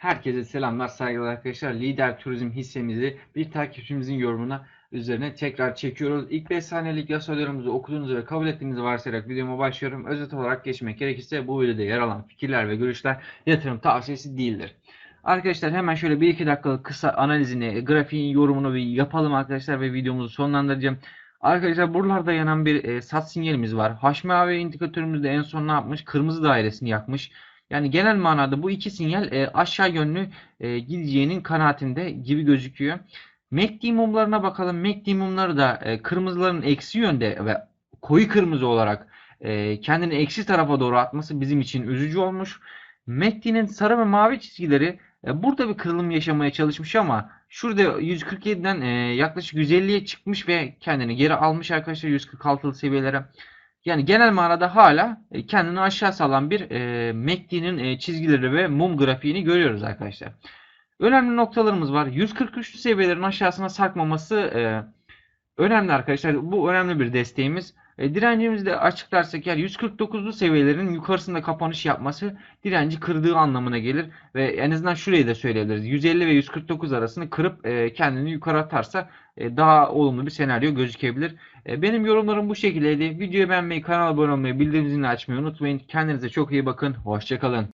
Herkese selamlar, saygılar arkadaşlar. Lider Turizm hissemizi bir takipçimizin yorumuna üzerine tekrar çekiyoruz. İlk 5 saniyelik yasalarımızı okuduğunuzu ve kabul ettiğinizi varsayarak videoma başlıyorum. Özet olarak geçmek gerekirse bu videoda yer alan fikirler ve görüşler yatırım tavsiyesi değildir. Arkadaşlar hemen şöyle 1-2 dakikalık kısa analizini, grafiğin yorumunu bir yapalım arkadaşlar ve videomuzu sonlandıracağım. Arkadaşlar buralarda yanan bir e, sat sinyalimiz var. HMAV indikatörümüz de en son ne yapmış? Kırmızı dairesini yakmış. Yani genel manada bu iki sinyal e, aşağı yönlü e, gideceğinin kanaatinde gibi gözüküyor. MACD mumlarına bakalım. MACD mumları da e, kırmızıların eksi yönde ve koyu kırmızı olarak e, kendini eksi tarafa doğru atması bizim için üzücü olmuş. MACD'nin sarı ve mavi çizgileri e, burada bir kırılım yaşamaya çalışmış ama şurada 147'den e, yaklaşık 150'ye çıkmış ve kendini geri almış arkadaşlar 146'lı seviyelere. Yani genel manada hala e, kendini aşağı salan bir e, MACD'nin e, çizgileri ve mum grafiğini görüyoruz arkadaşlar. Önemli noktalarımız var. 143'lü seviyelerin aşağısına sarkmaması e, önemli arkadaşlar. Bu önemli bir desteğimiz. E, direncimizi de açıklarsak eğer 149'lu seviyelerin yukarısında kapanış yapması direnci kırdığı anlamına gelir. Ve en azından şurayı da söyleyebiliriz. 150 ve 149 arasını kırıp e, kendini yukarı atarsa e, daha olumlu bir senaryo gözükebilir. E, benim yorumlarım bu şekildeydi. Videoyu beğenmeyi, kanala abone olmayı, bildirim zilini açmayı unutmayın. Kendinize çok iyi bakın. Hoşçakalın.